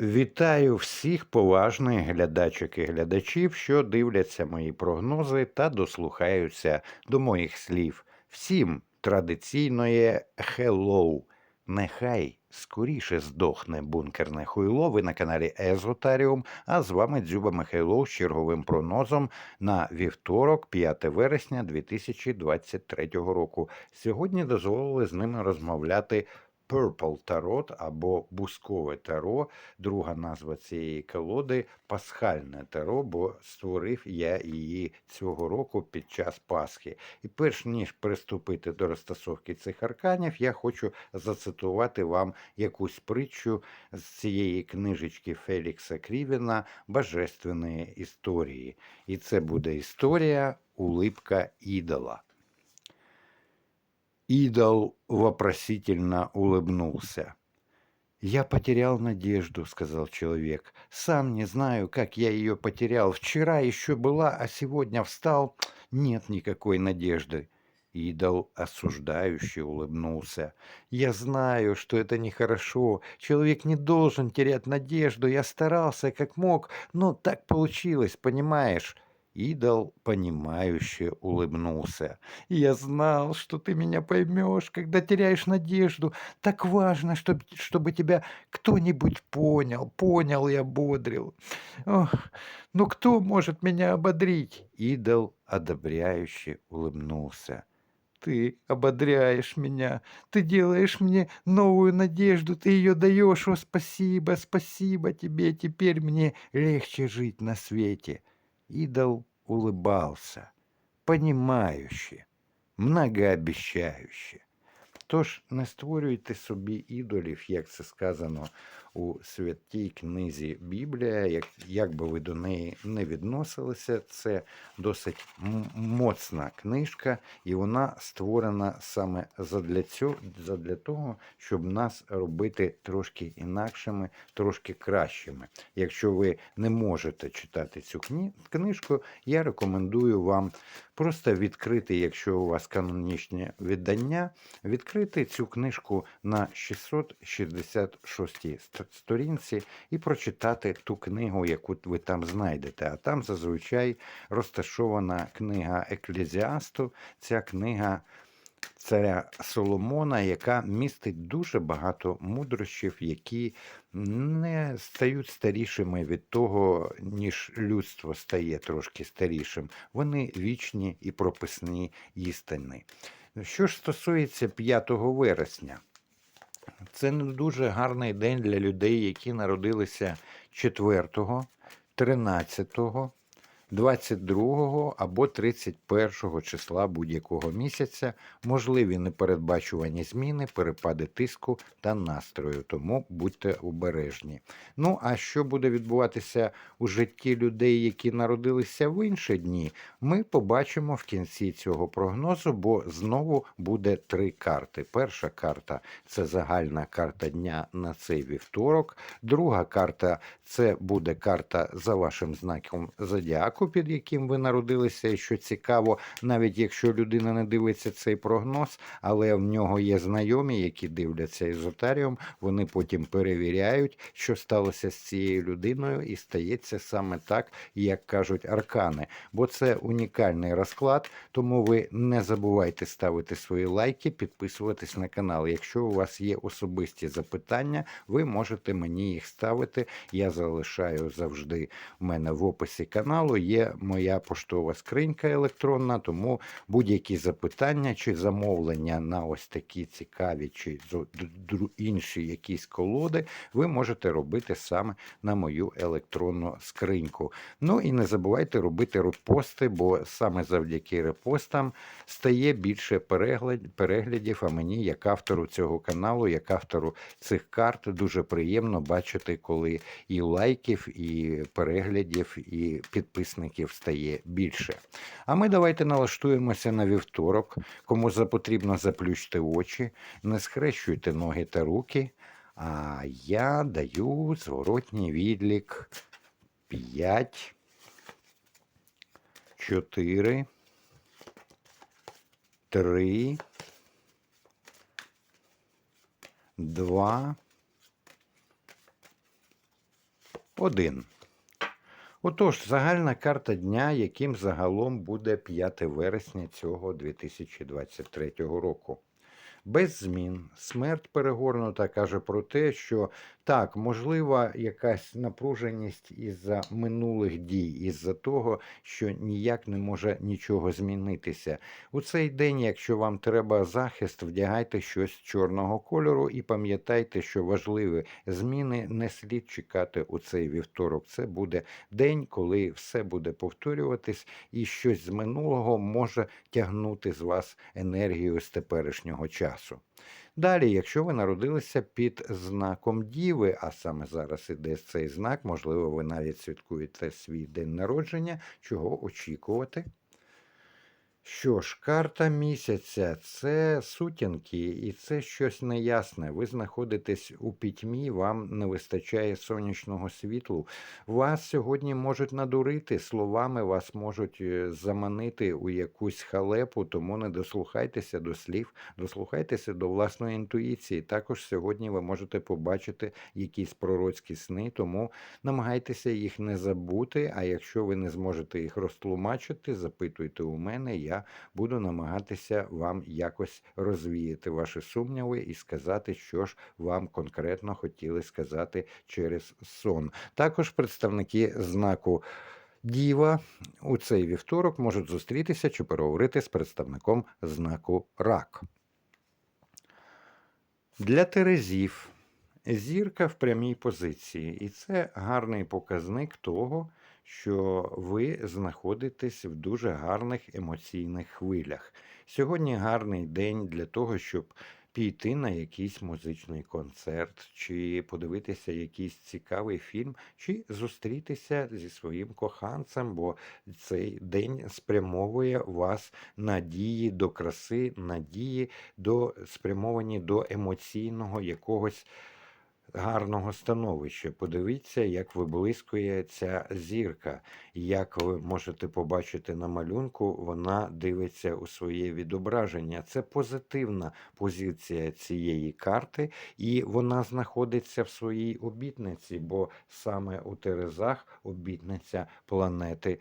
Вітаю всіх поважних глядачок і глядачів, що дивляться мої прогнози та дослухаються до моїх слів. Всім традиційноє «Hello». Нехай скоріше здохне бункерне хуйло. Ви на каналі Езотаріум, а з вами Дзюба Михайлов з черговим прогнозом на вівторок, 5 вересня 2023 року. Сьогодні дозволили з ними розмовляти Purple Tarot або Бускове Таро. Друга назва цієї колоди Пасхальне Таро, бо створив я її цього року під час Пасхи. І перш ніж приступити до розтасовки цих арканів, я хочу зацитувати вам якусь притчу з цієї книжечки Фелікса Крівіна Божественної історії. І це буде історія Улипка ідола. Идол вопросительно улыбнулся. «Я потерял надежду», — сказал человек. «Сам не знаю, как я ее потерял. Вчера еще была, а сегодня встал. Нет никакой надежды». Идол осуждающе улыбнулся. «Я знаю, что это нехорошо. Человек не должен терять надежду. Я старался как мог, но так получилось, понимаешь?» Идол, понимающе улыбнулся. «Я знал, что ты меня поймешь, когда теряешь надежду. Так важно, чтоб, чтобы тебя кто-нибудь понял. Понял, я бодрил. Ох, ну кто может меня ободрить?» Идол одобряюще улыбнулся. «Ты ободряешь меня, ты делаешь мне новую надежду, ты ее даешь. О, спасибо, спасибо тебе, теперь мне легче жить на свете». Идол улыбался, понимающе, многообіщающе. Тож не створюйте собі ідолів, як це сказано у святій книзі Біблія, як, як би ви до неї не відносилися, це досить моцна книжка, і вона створена саме задля цього, задля того, щоб нас робити трошки інакшими, трошки кращими. Якщо ви не можете читати цю книжку, я рекомендую вам просто відкрити, якщо у вас канонічне видання, відкрити цю книжку на 666 ст- сторінці і прочитати ту книгу, яку ви там знайдете. А там зазвичай розташована книга Еклезіасту, ця книга царя Соломона, яка містить дуже багато мудрощів, які не стають старішими від того, ніж людство стає трошки старішим. Вони вічні і прописні істини. Що ж стосується 5 вересня, це не дуже гарний день для людей, які народилися 4, 13, 22 або 31 числа будь-якого місяця можливі непередбачувані зміни, перепади тиску та настрою, тому будьте обережні. Ну а що буде відбуватися у житті людей, які народилися в інші дні, ми побачимо в кінці цього прогнозу, бо знову буде три карти. Перша карта це загальна карта дня на цей вівторок. Друга карта це буде карта за вашим знаком зодіаку, під яким ви народилися. І що цікаво, навіть якщо людина не дивиться цей прогноз, але в нього є знайомі, які дивляться езотаріум, вони потім перевіряють, що сталося з цією людиною, і стається саме так, як кажуть аркани. Бо це унікальний розклад, тому ви не забувайте ставити свої лайки, підписуватись на канал. Якщо у вас є особисті запитання, ви можете мені їх ставити. Я залишаю завжди в мене в описі каналу. Є моя поштова скринька електронна, тому будь-які запитання чи замовлення на ось такі цікаві чи інші якісь колоди, ви можете робити саме на мою електронну скриньку. Ну і не забувайте робити репости, бо саме завдяки репостам стає більше переглядів. А мені, як автору цього каналу, як автору цих карт, дуже приємно бачити, коли і лайків, і переглядів, і підписників стає більше. А ми давайте налаштуємося на вівторок. Кому потрібно заплющте очі, не схрещуйте ноги та руки. А я даю зворотній відлік 5, 4, 3, 2, 1. Отож, загальна карта дня, яким загалом буде 5 вересня цього 2023 року. Без змін смерть перегорнута каже про те, що так, можлива якась напруженість із-за минулих дій, із-за того, що ніяк не може нічого змінитися. У цей день, якщо вам треба захист, вдягайте щось чорного кольору і пам'ятайте, що важливі зміни не слід чекати у цей вівторок. Це буде день, коли все буде повторюватись, і щось з минулого може тягнути з вас енергію з теперішнього часу. Далі, якщо ви народилися під знаком Діви, а саме зараз іде цей знак, можливо, ви навіть святкуєте свій день народження, чого очікувати? Що ж, карта місяця це сутінки, і це щось неясне. Ви знаходитесь у пітьмі, вам не вистачає сонячного світлу. Вас сьогодні можуть надурити, словами вас можуть е, заманити у якусь халепу, тому не дослухайтеся до слів, дослухайтеся до власної інтуїції. Також сьогодні ви можете побачити якісь пророцькі сни, тому намагайтеся їх не забути. А якщо ви не зможете їх розтлумачити, запитуйте у мене. Я буду намагатися вам якось розвіяти ваші сумніви і сказати, що ж вам конкретно хотіли сказати через сон. Також представники знаку. Діва у цей вівторок можуть зустрітися чи переговорити з представником знаку рак. Для Терезів зірка в прямій позиції, і це гарний показник того, що ви знаходитесь в дуже гарних емоційних хвилях. Сьогодні гарний день для того, щоб піти на якийсь музичний концерт, чи подивитися якийсь цікавий фільм, чи зустрітися зі своїм коханцем, бо цей день спрямовує вас надії до краси, надії до спрямовані до емоційного якогось гарного становища. Подивіться, як виблискує ця зірка. Як ви можете побачити на малюнку, вона дивиться у своє відображення. Це позитивна позиція цієї карти, і вона знаходиться в своїй обітниці, бо саме у Терезах обітниця планети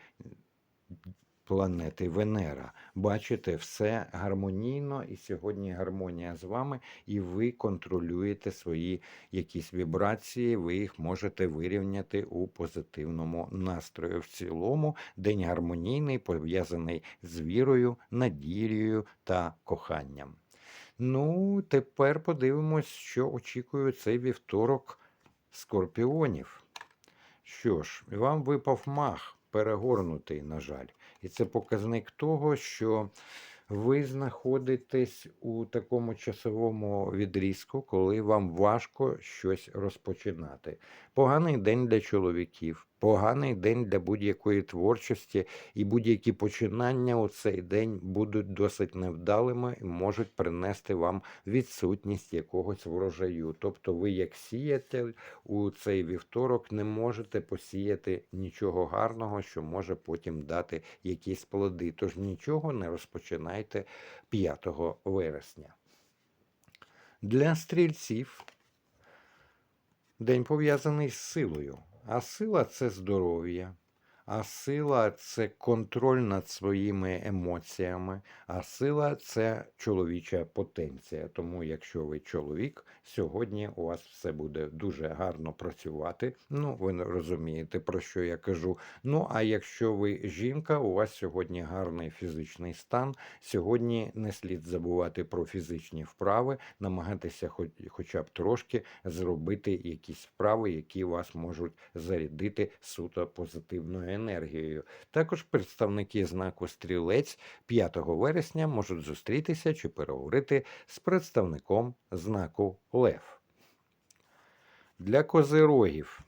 планети Венера. Бачите, все гармонійно, і сьогодні гармонія з вами, і ви контролюєте свої якісь вібрації, ви їх можете вирівняти у позитивному настрої. В цілому день гармонійний, пов'язаний з вірою, надією та коханням. Ну, тепер подивимось, що очікує цей вівторок скорпіонів. Що ж, вам випав мах, перегорнутий, на жаль. І це показник того, що ви знаходитесь у такому часовому відрізку, коли вам важко щось розпочинати. Поганий день для чоловіків, поганий день для будь-якої творчості, і будь-які починання у цей день будуть досить невдалими і можуть принести вам відсутність якогось врожаю. Тобто, ви, як сіятель, у цей вівторок не можете посіяти нічого гарного, що може потім дати якісь плоди. Тож нічого не розпочинайте 5 вересня. Для стрільців день пов'язаний з силою. А сила це здоров'я, а сила це контроль над своїми емоціями, а сила це чоловіча потенція. Тому, якщо ви чоловік, сьогодні у вас все буде дуже гарно працювати. Ну, ви розумієте, про що я кажу. Ну, а якщо ви жінка, у вас сьогодні гарний фізичний стан. Сьогодні не слід забувати про фізичні вправи, намагатися, хоч, хоча б трошки зробити якісь вправи, які вас можуть зарядити суто позитивною енергією. Також представники знаку стрілець 5 вересня можуть зустрітися чи переговорити з представником знаку Лев. Для козирогів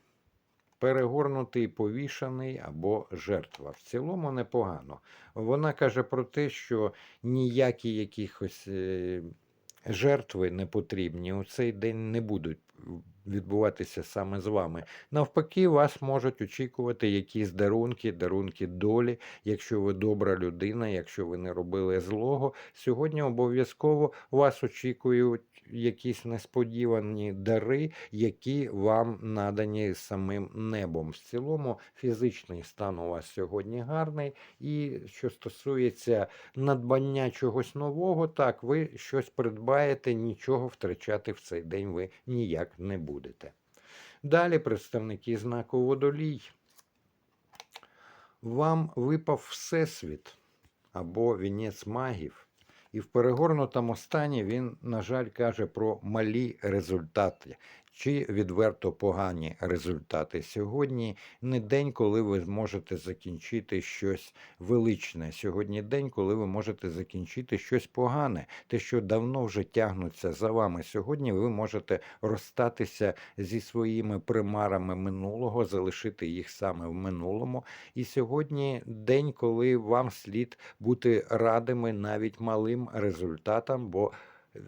перегорнутий повішаний або жертва. В цілому непогано. Вона каже про те, що ніякі якихось е, жертви не потрібні у цей день не будуть відбуватися саме з вами. Навпаки, вас можуть очікувати якісь дарунки, дарунки долі. Якщо ви добра людина, якщо ви не робили злого, сьогодні обов'язково вас очікують якісь несподівані дари, які вам надані самим небом. В цілому фізичний стан у вас сьогодні гарний. І що стосується надбання чогось нового, так ви щось придбаєте, нічого втрачати в цей день ви ніяк не будете. Далі представники знаку водолій. Вам випав Всесвіт або вінець магів. І в перегорнутому стані він, на жаль, каже про малі результати чи відверто погані результати. Сьогодні не день, коли ви зможете закінчити щось величне. Сьогодні день, коли ви можете закінчити щось погане, те, що давно вже тягнуться за вами. Сьогодні ви можете розстатися зі своїми примарами минулого, залишити їх саме в минулому. І сьогодні день, коли вам слід бути радими навіть малим результатам, бо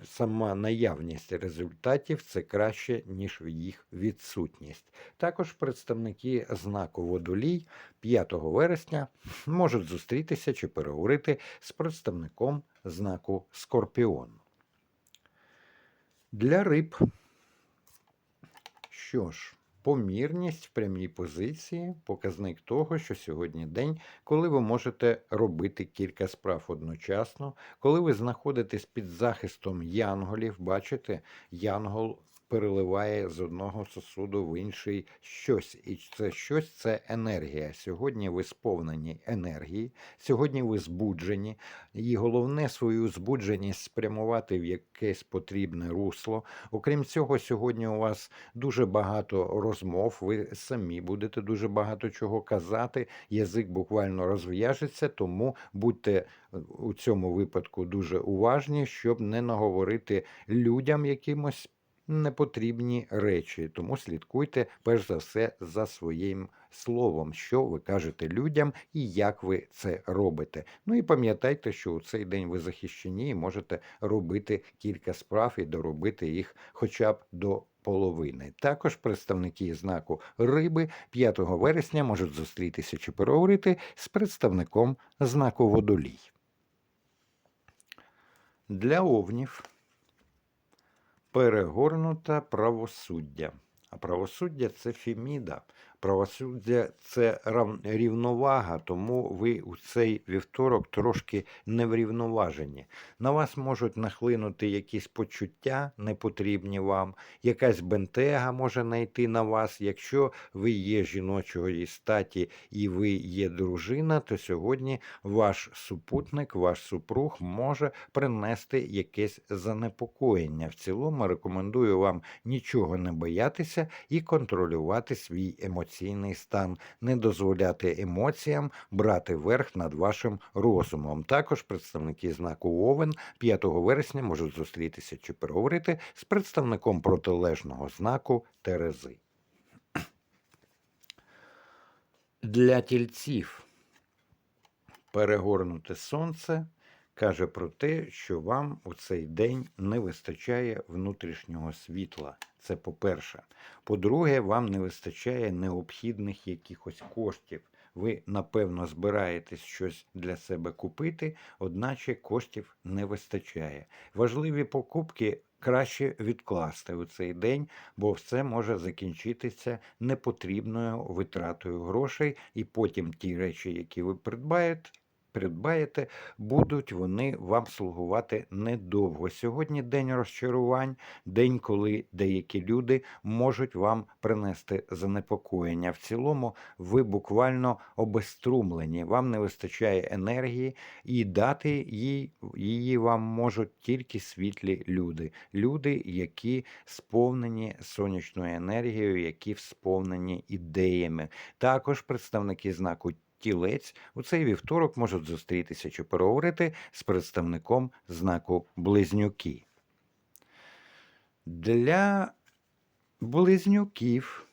сама наявність результатів це краще, ніж їх відсутність. Також представники знаку водолій 5 вересня можуть зустрітися чи переговорити з представником знаку Скорпіон. Для риб. Що ж, помірність в прямій позиції показник того, що сьогодні день, коли ви можете робити кілька справ одночасно, коли ви знаходитесь під захистом янголів, бачите, янгол переливає з одного сосуду в інший щось. І це щось це енергія. Сьогодні ви сповнені енергії, сьогодні ви збуджені, і головне свою збудженість спрямувати в якесь потрібне русло. Окрім цього, сьогодні у вас дуже багато розмов, ви самі будете дуже багато чого казати. Язик буквально розв'яжеться, тому будьте у цьому випадку дуже уважні, щоб не наговорити людям якимось непотрібні речі. Тому слідкуйте перш за все за своїм словом, що ви кажете людям і як ви це робите. Ну і пам'ятайте, що у цей день ви захищені і можете робити кілька справ і доробити їх хоча б до. Половини також представники знаку риби 5 вересня можуть зустрітися чи переговорити з представником знаку водолій. Для овнів перегорнута правосуддя. А правосуддя це фіміда. Правосуддя це рівновага, тому ви у цей вівторок трошки не врівноважені. На вас можуть нахлинути якісь почуття, непотрібні вам, якась бентега може найти на вас. Якщо ви є жіночої статі і ви є дружина, то сьогодні ваш супутник, ваш супруг може принести якесь занепокоєння. В цілому рекомендую вам нічого не боятися і контролювати свій емоційний емоційний стан, не дозволяти емоціям брати верх над вашим розумом. Також представники знаку Овен 5 вересня можуть зустрітися чи переговорити з представником протилежного знаку Терези. Для тільців перегорнуте сонце каже про те, що вам у цей день не вистачає внутрішнього світла. Це по-перше. По-друге, вам не вистачає необхідних якихось коштів. Ви, напевно, збираєтесь щось для себе купити, одначе коштів не вистачає. Важливі покупки краще відкласти у цей день, бо все може закінчитися непотрібною витратою грошей, і потім ті речі, які ви придбаєте, придбаєте, будуть вони вам слугувати недовго. Сьогодні день розчарувань, день, коли деякі люди можуть вам принести занепокоєння. В цілому ви буквально обеструмлені, вам не вистачає енергії, і дати їй, її вам можуть тільки світлі люди. Люди, які сповнені сонячною енергією, які сповнені ідеями. Також представники знаку тілець у цей вівторок можуть зустрітися чи переговорити з представником знаку Близнюки. Для близнюків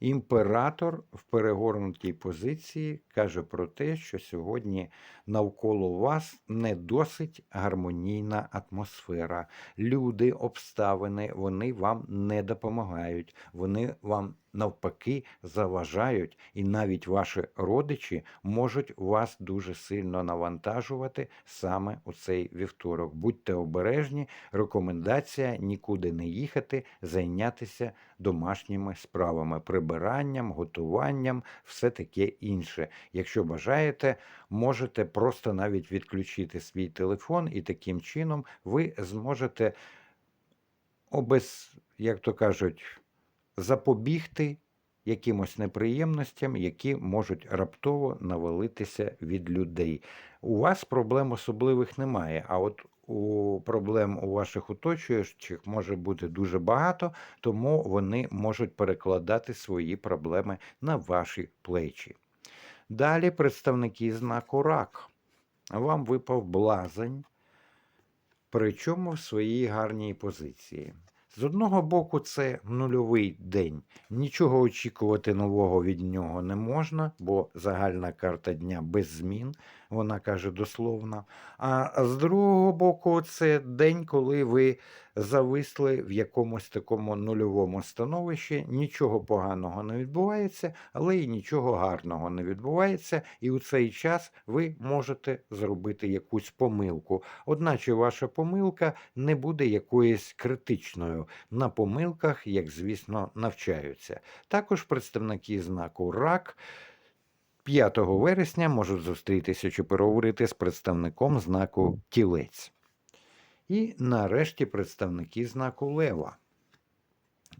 Імператор в перегорнутій позиції каже про те, що сьогодні навколо вас не досить гармонійна атмосфера. Люди, обставини, вони вам не допомагають, вони вам навпаки заважають, і навіть ваші родичі можуть вас дуже сильно навантажувати саме у цей вівторок. Будьте обережні, рекомендація нікуди не їхати, зайнятися домашніми справами, прибиранням, готуванням, все таке інше. Якщо бажаєте, можете просто навіть відключити свій телефон, і таким чином ви зможете обез, як то кажуть, запобігти якимось неприємностям, які можуть раптово навалитися від людей. У вас проблем особливих немає, а от у проблем у ваших оточуючих може бути дуже багато, тому вони можуть перекладати свої проблеми на ваші плечі. Далі представники знаку рак. Вам випав блазень, причому в своїй гарній позиції. З одного боку, це нульовий день. Нічого очікувати нового від нього не можна, бо загальна карта дня без змін, вона каже дословно. А з другого боку, це день, коли ви зависли в якомусь такому нульовому становищі. Нічого поганого не відбувається, але й нічого гарного не відбувається. І у цей час ви можете зробити якусь помилку. Одначе ваша помилка не буде якоюсь критичною. На помилках, як звісно, навчаються. Також представники знаку РАК. 5 вересня можуть зустрітися чи переговорити з представником знаку Тілець. І нарешті представники знаку Лева.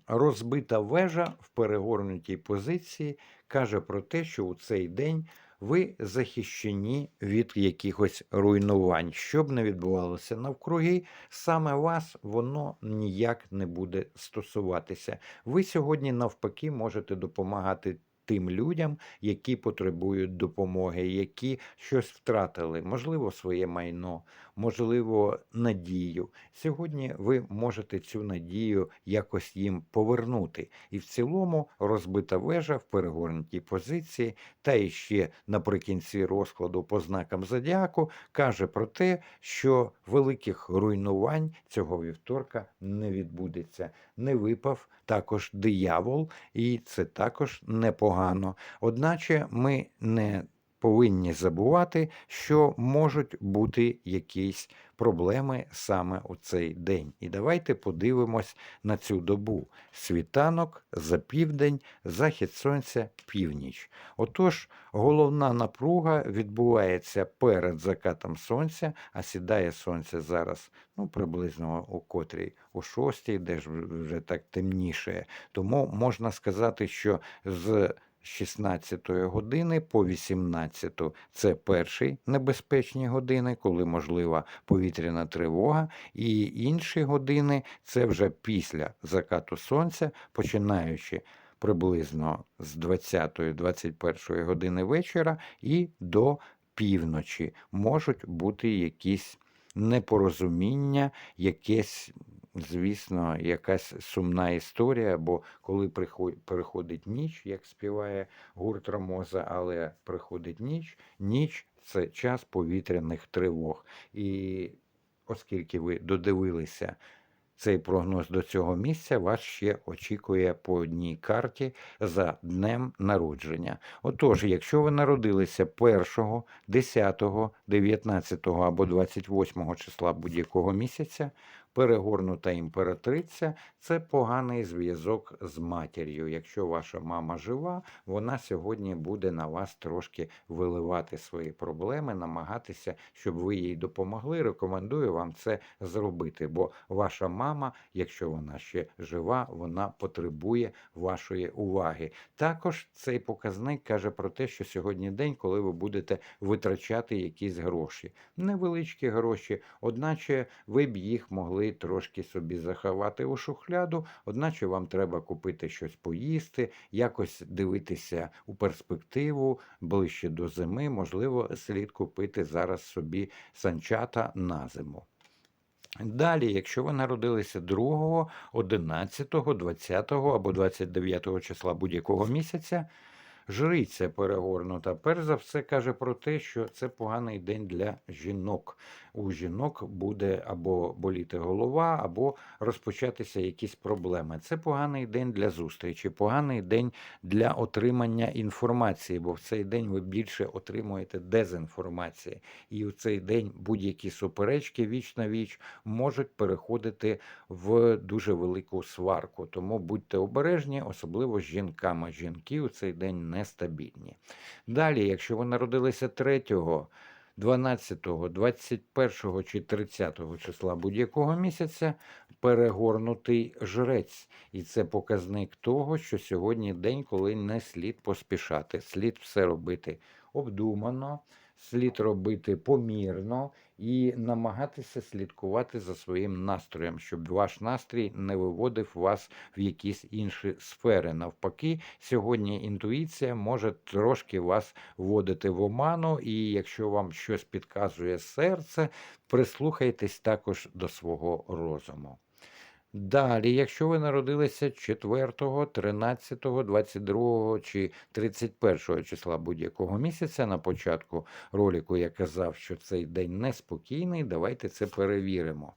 Розбита вежа в перегорнутій позиції каже про те, що у цей день ви захищені від якихось руйнувань. Що б не відбувалося навкруги, саме вас воно ніяк не буде стосуватися. Ви сьогодні, навпаки, можете допомагати. Тим людям, які потребують допомоги, які щось втратили, можливо, своє майно, можливо, надію. Сьогодні ви можете цю надію якось їм повернути. І в цілому розбита вежа в перегорнутій позиції, та іще наприкінці розкладу по знакам зодіаку каже про те, що великих руйнувань цього вівторка не відбудеться. Не випав також диявол, і це також непогано. Одначе ми не повинні забувати, що можуть бути якісь проблеми саме у цей день. І давайте подивимось на цю добу: світанок за південь, захід сонця, північ. Отож, головна напруга відбувається перед закатом сонця, а сідає сонце зараз ну, приблизно у котрій, у шостій, де ж вже так темніше. Тому можна сказати, що з 16 години по 18 це перші небезпечні години, коли можлива повітряна тривога, і інші години це вже після закату сонця, починаючи приблизно з 20-21 години вечора і до півночі. Можуть бути якісь непорозуміння, якесь звісно, якась сумна історія, бо коли приходить ніч, як співає гурт Рамоза, але приходить ніч, ніч це час повітряних тривог. І оскільки ви додивилися цей прогноз до цього місця, вас ще очікує по одній карті за днем народження. Отож, якщо ви народилися 1, 10, 19 або 28 числа будь-якого місяця, перегорнута імператриця це поганий зв'язок з матір'ю. Якщо ваша мама жива, вона сьогодні буде на вас трошки виливати свої проблеми, намагатися, щоб ви їй допомогли. Рекомендую вам це зробити, бо ваша мама, якщо вона ще жива, вона потребує вашої уваги. Також цей показник каже про те, що сьогодні день, коли ви будете витрачати якісь гроші, невеличкі гроші, одначе ви б їх могли трошки собі заховати у шухляду, одначе вам треба купити щось поїсти, якось дивитися у перспективу ближче до зими. Можливо, слід купити зараз собі санчата на зиму. Далі, якщо ви народилися 2, 11, 20 або 29 числа будь-якого місяця, жриця перегорнута, перш за все каже про те, що це поганий день для жінок. У жінок буде або боліти голова, або розпочатися якісь проблеми. Це поганий день для зустрічі, поганий день для отримання інформації, бо в цей день ви більше отримуєте дезінформації. І у цей день будь-які суперечки віч на віч можуть переходити в дуже велику сварку. Тому будьте обережні, особливо з жінками. Жінки у цей день нестабільні. Далі, якщо ви народилися 3, 12, 21 чи 30 числа будь-якого місяця, перегорнутий жрець. І це показник того, що сьогодні день, коли не слід поспішати. Слід все робити обдумано, слід робити помірно і намагатися слідкувати за своїм настроєм, щоб ваш настрій не виводив вас в якісь інші сфери. Навпаки, сьогодні інтуїція може трошки вас вводити в оману, і якщо вам щось підказує серце, прислухайтесь також до свого розуму. Далі, якщо ви народилися 4, 13, 22 чи 31 числа будь-якого місяця на початку ролику я казав, що цей день неспокійний, давайте це перевіримо.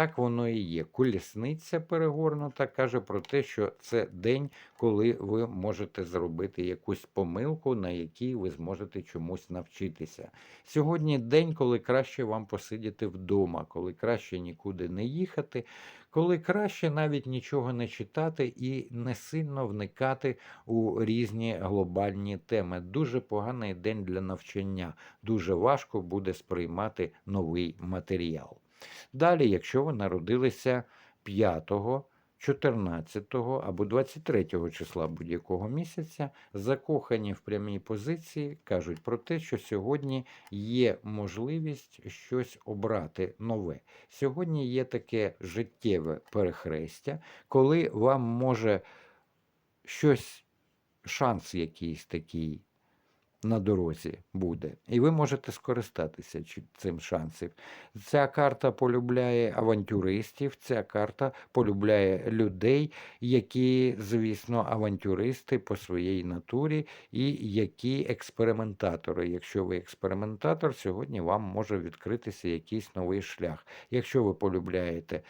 Так воно і є. Колісниця перегорнута каже про те, що це день, коли ви можете зробити якусь помилку, на якій ви зможете чомусь навчитися. Сьогодні день, коли краще вам посидіти вдома, коли краще нікуди не їхати, коли краще навіть нічого не читати і не сильно вникати у різні глобальні теми. Дуже поганий день для навчання, дуже важко буде сприймати новий матеріал. Далі, якщо ви народилися 5, 14 або 23 числа будь-якого місяця, закохані в прямій позиції кажуть про те, що сьогодні є можливість щось обрати нове. Сьогодні є таке життєве перехрестя, коли вам може щось, шанс якийсь такий на дорозі буде, і ви можете скористатися цим шансом. Ця карта полюбляє авантюристів, ця карта полюбляє людей, які, звісно, авантюристи по своїй натурі і які експериментатори. Якщо ви експериментатор, сьогодні вам може відкритися якийсь новий шлях. Якщо ви полюбляєте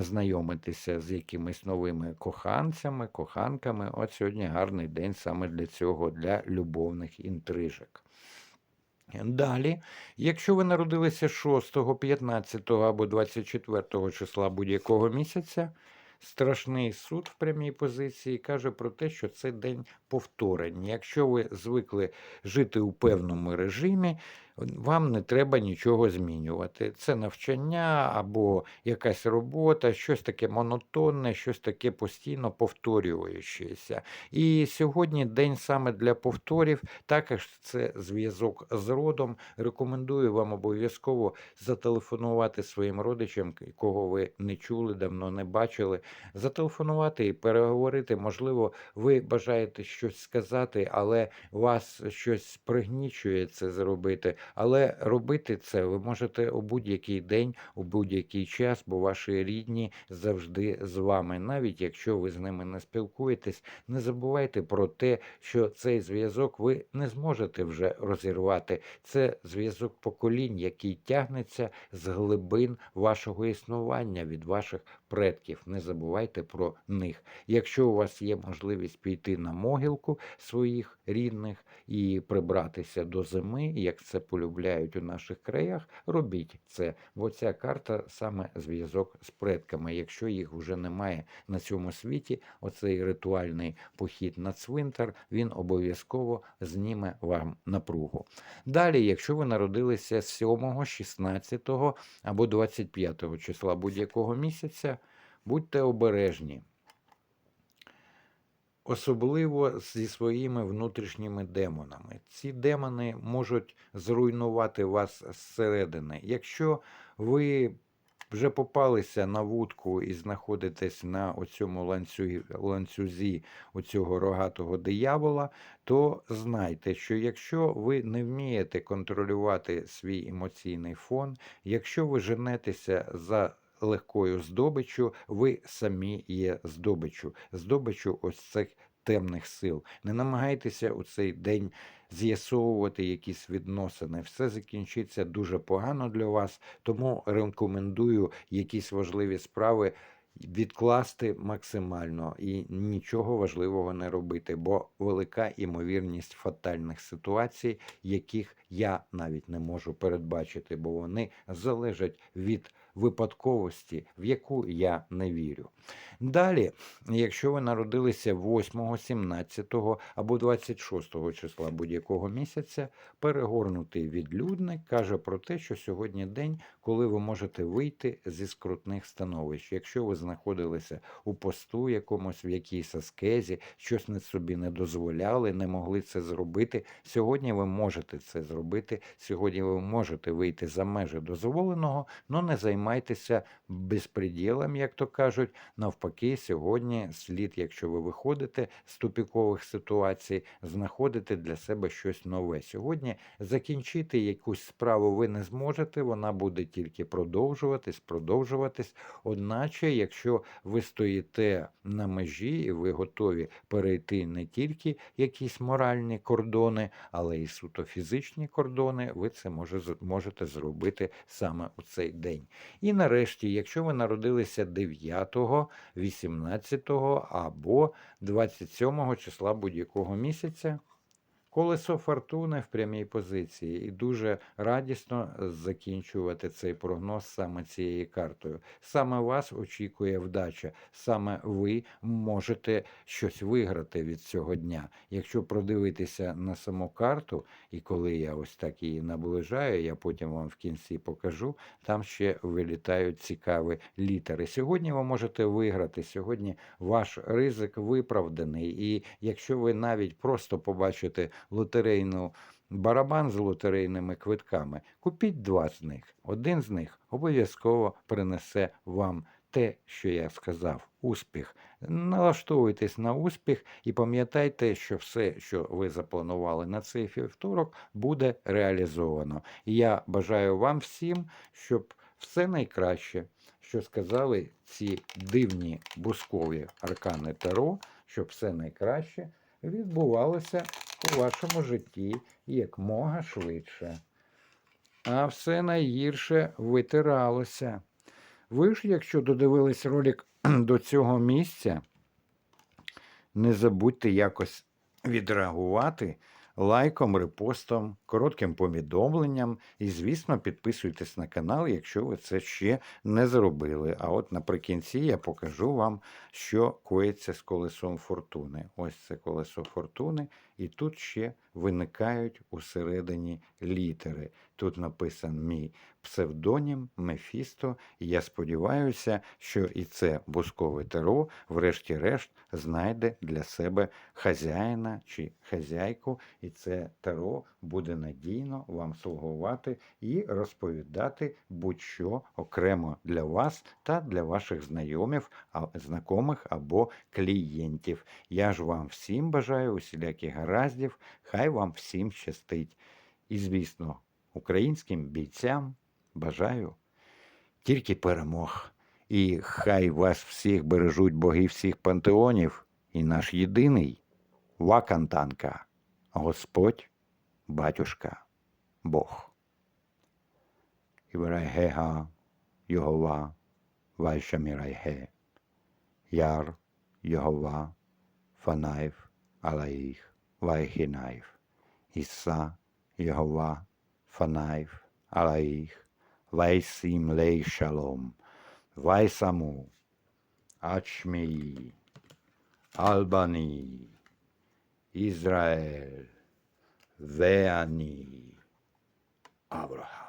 знайомитися з якимись новими коханцями, коханками. От сьогодні гарний день саме для цього, для любовних інтрижок. Далі, якщо ви народилися 6, 15 або 24 числа будь-якого місяця, страшний суд в прямій позиції каже про те, що це день повторень. Якщо ви звикли жити у певному режимі, вам не треба нічого змінювати. Це навчання або якась робота, щось таке монотонне, щось таке постійно повторюючеся. І сьогодні день саме для повторів, також це зв'язок з родом. Рекомендую вам обов'язково зателефонувати своїм родичам, кого ви не чули, давно не бачили. Зателефонувати і переговорити. Можливо, ви бажаєте щось сказати, але вас щось пригнічує це зробити. Але робити це ви можете у будь-який день, у будь-який час, бо ваші рідні завжди з вами. Навіть якщо ви з ними не спілкуєтесь, не забувайте про те, що цей зв'язок ви не зможете вже розірвати. Це зв'язок поколінь, який тягнеться з глибин вашого існування від ваших предків. Не забувайте про них. Якщо у вас є можливість піти на могилку своїх рідних і прибратися до зими, як це полюбляють у наших краях, робіть це. Бо ця карта саме зв'язок з предками. Якщо їх вже немає на цьому світі, оцей ритуальний похід на цвинтар, він обов'язково зніме вам напругу. Далі, якщо ви народилися 7, 16 або 25 числа будь-якого місяця, будьте обережні. Особливо зі своїми внутрішніми демонами. Ці демони можуть зруйнувати вас зсередини. Якщо ви вже попалися на вудку і знаходитесь на оцьому ланцюзі, ланцюзі оцього рогатого диявола, то знайте, що якщо ви не вмієте контролювати свій емоційний фон, якщо ви женетеся за легкою здобиччю, ви самі є здобиччю, здобиччю ось цих темних сил. Не намагайтеся у цей день з'ясовувати якісь відносини. Все закінчиться дуже погано для вас, тому рекомендую якісь важливі справи відкласти максимально і нічого важливого не робити, бо велика імовірність фатальних ситуацій, яких я навіть не можу передбачити, бо вони залежать від випадковості, в яку я не вірю. Далі, якщо ви народилися 8, 17 або 26 числа будь-якого місяця, перегорнутий відлюдник каже про те, що сьогодні день, коли ви можете вийти зі скрутних становищ. Якщо ви знаходилися у посту якомусь в якійсь аскезі, щось не собі не дозволяли, не могли це зробити. Сьогодні ви можете це зробити. Сьогодні ви можете вийти за межі дозволеного, але не займайтеся безпреділом, як то кажуть. Навпаки, сьогодні слід, якщо ви виходите з тупікових ситуацій, знаходити для себе щось нове. Сьогодні закінчити якусь справу ви не зможете, вона буде тільки продовжуватись, продовжуватись. Одначе, якщо ви стоїте на межі і ви готові перейти не тільки якісь моральні кордони, але й суто фізичні кордони, ви це може, можете зробити саме у цей день. І нарешті, якщо ви народилися 9, 18 або 27 числа будь-якого місяця, Колесо фортуни в прямій позиції, і дуже радісно закінчувати цей прогноз саме цією картою. Саме вас очікує вдача, саме ви можете щось виграти від цього дня. Якщо продивитися на саму карту, і коли я ось так її наближаю, я потім вам в кінці покажу. Там ще вилітають цікаві літери. Сьогодні ви можете виграти. Сьогодні ваш ризик виправданий. І якщо ви навіть просто побачите лотерейну барабан з лотерейними квитками, купіть два з них. Один з них обов'язково принесе вам те, що я сказав, успіх. Налаштовуйтесь на успіх і пам'ятайте, що все, що ви запланували на цей вівторок, буде реалізовано. І я бажаю вам всім, щоб все найкраще, що сказали ці дивні бускові аркани Таро, щоб все найкраще відбувалося у вашому житті якмога швидше. А все найгірше витиралося. Ви ж, якщо додивились ролик до цього місця, не забудьте якось відреагувати лайком, репостом, коротким повідомленням. І, звісно, підписуйтесь на канал, якщо ви це ще не зробили. А от наприкінці я покажу вам, що коїться з колесом фортуни. Ось це колесо фортуни, і тут ще виникають усередині літери. Тут написано мій псевдонім Мефісто, і я сподіваюся, що і це бускове таро, врешті-решт, знайде для себе хазяїна чи хазяйку, і це таро буде надійно вам слугувати і розповідати будь-що окремо для вас та для ваших знайомів, знайомих або клієнтів. Я ж вам всім бажаю усіляких гараздів, хай вам всім щастить. І, звісно, українським бійцям бажаю тільки перемог. І хай вас всіх бережуть боги всіх пантеонів, і наш єдиний Вакантанка, Господь, Батюшка, Бог. Іврайгега, Йогова, Вайшамірайге, Яр, Йогова, Фанаїв, Алаїх, Вайхінаїв, Іса, Йогова, Фанаїв, Алаїх, וישים לי שלום. וישמו עד שמי, אלבני, ישראל, ואני, אברהם.